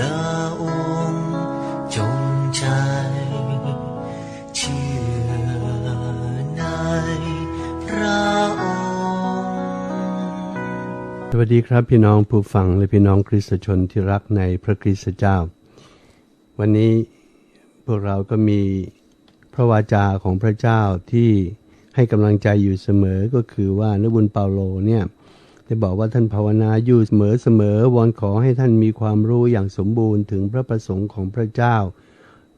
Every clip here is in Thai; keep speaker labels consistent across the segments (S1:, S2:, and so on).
S1: ลู
S2: สวัสดีครับพี่น้องผู้ฟังและพี่น้องคริสตชนที่รักในพระคริสตเจ้า วันนี้พวกเราก็มีพระวาจาของพระเจ้าที่ให้กำลังใจอยู่เสมอก็คือว่านบุญเปาโลเนี่ยได้บอกว่าท่านภาวนาอยู่เสมอเสมอวอนขอให้ท่านมีความรู้อย่างสมบูรณ์ถึงพระประสงค์ของพระเจ้า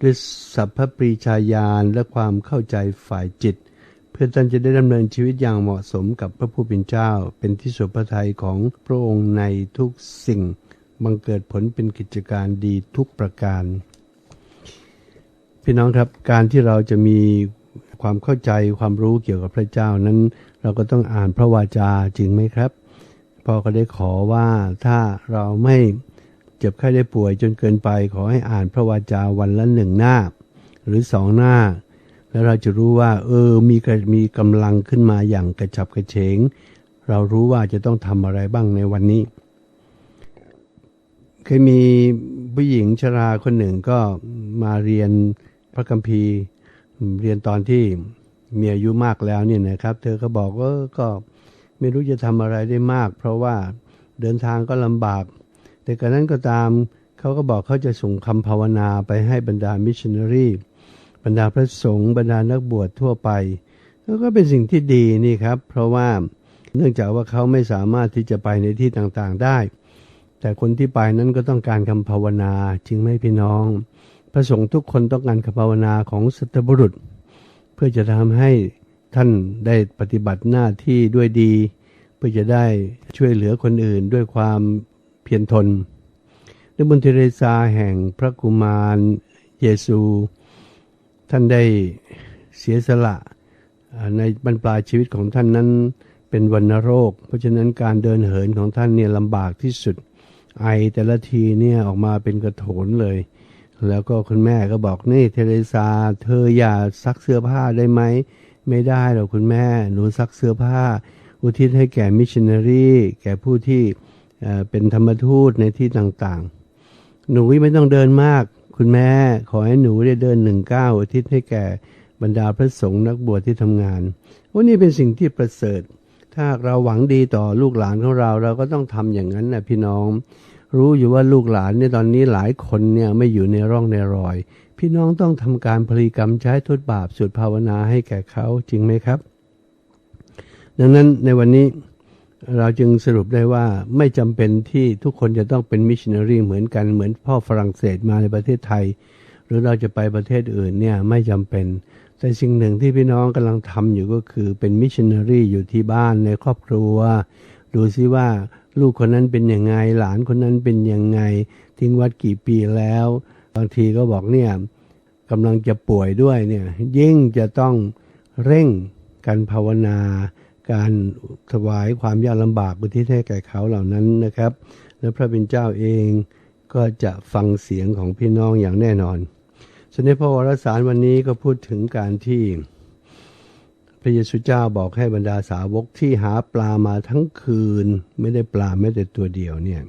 S2: ด้วยสัพพปรีชาญาณและความเข้าใจฝ่ายจิต เพื่อท่านจะได้ดำเนินชีวิตอย่างเหมาะสมกับพระผู้เป็นเจ้า เป็นที่สุพระทัยของพระองค์ในทุกสิ่ง บังเกิดผลเป็นกิจการดีทุกประการ พี่น้องครับการที่เราจะมีความเข้าใจความรู้เกี่ยวกับพระเจ้านั้น เราก็ต้องอ่านพระวาจาจริงไหมครับพ่อก็ได้ขอว่าถ้าเราไม่เจ็บไข้ได้ป่วยจนเกินไป ขอให้อ่านพระวาจาวันละหนึ่งหน้า หรือสองหน้า แล้วเราจะรู้ว่า เออมีมีกำลังขึ้นมาอย่างกระฉับกระเฉง เรารู้ว่าจะต้องทำอะไรบ้างในวันนี้ เคยมีผู้หญิงชราคนหนึ่งก็มาเรียนพระคัมภีร์ เรียนตอนที่มีอายุมากแล้วเนี่ยนะครับ เธอก็บอกว่าก็ไม่รู้จะทำอะไรได้มาก เพราะว่าเดินทางก็ลำบาก แต่กระนั้นก็ตามเขาก็บอกเขาจะส่งคำภาวนาไปให้บรรดามิชชันนารี บรรดาพระสงฆ์บรรดานักบวชทั่วไปก็เป็นสิ่งที่ดีนี่ครับ เพราะว่าเนื่องจากว่าเขาไม่สามารถที่จะไปในที่ต่างๆได้ แต่คนที่ไปนั้นก็ต้องการคำภาวนาจริงไหมพี่น้อง พระสงฆ์ทุกคนต้องการคำภาวนาของสัตบุรุษ เพื่อจะทำให้ท่านได้ปฏิบัติหน้าที่ด้วยดี เพื่อจะได้ช่วยเหลือคนอื่นด้วยความเพียรทนในบุญเทเรซาแห่งพระกุมารเยซู ท่านได้เสียสละในบรรปลายชีวิตของท่านนั้นเป็นวัณโรค เพราะฉะนั้นการเดินเหินของท่านเนี่ยลำบากที่สุด ไอแต่ละทีเนี่ยออกมาเป็นกระโถนเลย แล้วก็คุณแม่ก็บอกนี่เทเรซา เธออย่าซักเสื้อผ้าได้ไหม ไม่ได้หรอกคุณแม่ หนูซักเสื้อผ้า อุทิศให้แก่มิชชันนารีแก่ผู้ที่เอ่อเป็นธรรมทูตในที่ต่างๆ หนูไม่ต้องเดินมาก คุณแม่ขอให้หนูได้เดินหนึ่งก้าวอุทิศให้แก่บรรดาพระสงฆ์นักบวชที่ทำงานว่านี่เป็นสิ่งที่ประเสริฐ ถ้าเราหวังดีต่อลูกหลานของเราเราก็ต้องทำอย่างนั้นนะพี่น้อง รู้อยู่ว่าลูกหลานเนี่ยตอนนี้หลายคนเนี่ยไม่อยู่ในร่องในรอย พี่น้องต้องทำการพลีกรรมใช้ทุตบาปสุดภาวนาให้แก่เขาจริงไหมครับ ดังนั้นในวันนี้ เราจึงสรุปได้ว่าไม่จำเป็นที่ทุกคนจะต้องเป็นมิชชันนารีเหมือนกันเหมือนพ่อฝรั่งเศสมาในประเทศไทย หรือเราจะไปประเทศอื่นเนี่ยไม่จำเป็น แต่สิ่งหนึ่งที่พี่น้องกำลังทำอยู่ก็คือเป็นมิชชันนารีอยู่ที่บ้านในครอบครัว ดูซิว่าลูกคนนั้นเป็นยังไง หลานคนนั้นเป็นยังไง ทิ้งวัดกี่ปีแล้ว บางทีก็บอกเนี่ยกำลังจะป่วยด้วยเนี่ยยิ่งจะต้องเร่งการภาวนา การถวายความยากลำบากอุทิศให้แก่เขาเหล่านั้นนะครับ และพระเป็นเจ้าเองก็จะฟังเสียงของพี่น้องอย่างแน่นอนสมเด็จพระวรสารวันนี้ก็พูดถึงการที่ พระเยซูเจ้าบอกให้บรรดาสาวกที่หาปลามาทั้งคืน ไม่ได้ปลาแม้แต่ตัวเดียวเนี่ย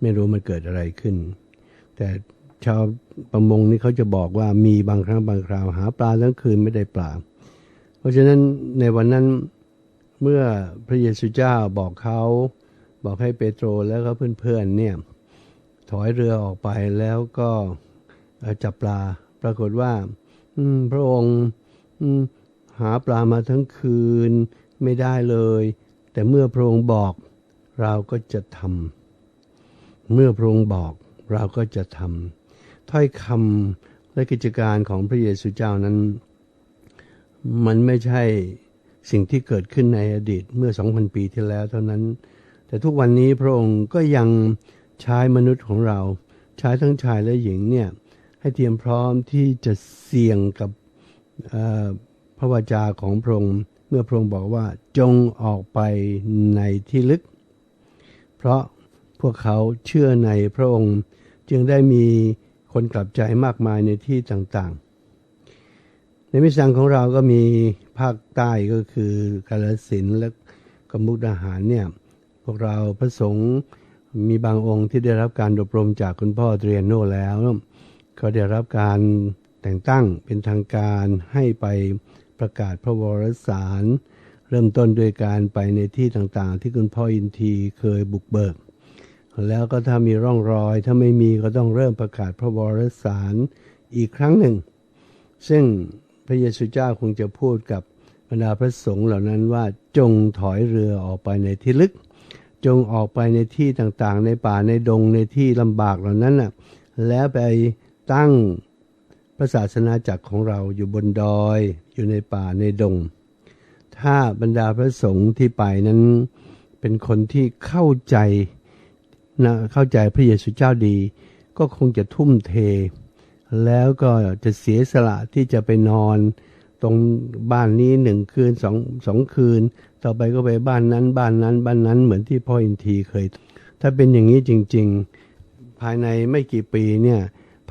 S2: ไม่รู้มันเกิดอะไรขึ้น แต่ชาวประมงนี่เขาจะบอกว่ามีบางครั้งบางคราวหาปลาทั้งคืนไม่ได้ปลา เพราะฉะนั้นในวันนั้น เมื่อพระเยซูเจ้าบอกเขาบอกให้เปโตรแล้วก็เพื่อนๆเนี่ยถอยเรือออกไปแล้วก็จับปลาปรากฏว่าพระองค์หาปลามาทั้งคืนไม่ได้เลย แต่เมื่อพระองค์บอกเราก็จะทำเมื่อพระองค์บอกเราก็จะทำถ้อยคำและกิจการของพระเยซูเจ้านั้น มันไม่ใช่ สิ่งที่เกิดขึ้นในอดีตเมื่อ 2,000 ปีที่แล้วเท่านั้น แต่ทุกวันนี้พระองค์ก็ยังใช้มนุษย์ของเราใช้ทั้งชายและหญิงเนี่ยให้เตรียมพร้อมที่จะเสี่ยงกับพระวจาของพระองค์เมื่อพระองค์บอกว่าจงออกไปในที่ลึก เพราะพวกเขาเชื่อในพระองค์ จึงได้มีคนกลับใจมากมายในที่ต่าง ในมิสังของเราก็มีภาคใต้ก็คือกาลสินและกมุกดาหารเนี่ยพวกเราพระสงฆ์มีบางองค์ที่ได้รับการอบรมจากคุณพ่อเตรียนโนแล้วเขาได้รับการแต่งตั้งเป็นทางการให้ไปประกาศพระวรสาร เริ่มต้นด้วยการไปในที่ต่างๆ ที่คุณพ่ออินทีเคยบุกเบิก แล้วก็ถ้ามีร่องรอยถ้าไม่มีก็ต้องเริ่มประกาศพระวรสารอีกครั้งหนึ่ง ซึ่ง พระเยซูเจ้าคงจะพูดกับบรรดาพระสงฆ์เหล่านั้นว่าจงถอยเรือออกไปในที่ลึก จงออกไปในที่ต่างๆ ในป่าในดงในที่ลำบากเหล่านั้นน่ะแล้วไปตั้งพระศาสนาจักรของเราอยู่บนดอย อยู่ในป่าในดง ถ้าบรรดาพระสงฆ์ที่ไปนั้นเป็นคนที่เข้าใจนะเข้าใจพระเยซูเจ้าดี ก็คงจะทุ่มเท แล้วก็จะเสียสละที่จะไปนอนตรงบ้านนี้หนึ่งคืนสองสองคืน ต่อไปก็ไปบ้านนั้นบ้านนั้นบ้านนั้นเหมือนที่พ่ออินทีเคย ถ้าเป็นอย่างนี้จริง ๆ ภายในไม่กี่ปีเนี่ย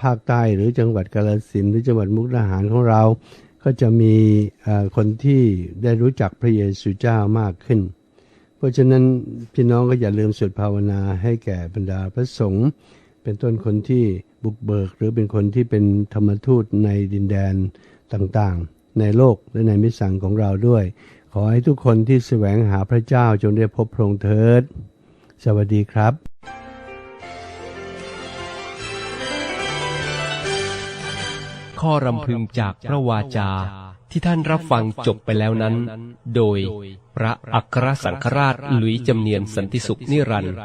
S2: ภาคใต้หรือจังหวัดกาฬสินหรือจังหวัดมุกดาหารของเรา ก็จะมีคนที่ได้รู้จักพระเยซูเจ้ามากขึ้น เพราะฉะนั้นพี่น้องก็อย่าลืมสวดภาวนาให้แก่บรรดาพระสงฆ์ เป็นต้นคนที่บุกเบิก หรือเป็นคนที่เป็นธรรมทูตในดินแดนต่างๆ ในโลกและในมิสังของเราด้วย ขอให้ทุกคนที่แสวงหาพระเจ้าจงได้พบพระองค์เถิด สวัสดีครับ
S3: ข้อรำพึงจากพระวาจาที่ท่านรับฟังจบไปแล้วนั้น โดยพระอัครสังฆราชหลุยจำเนียนสันติสุขนิรันดร์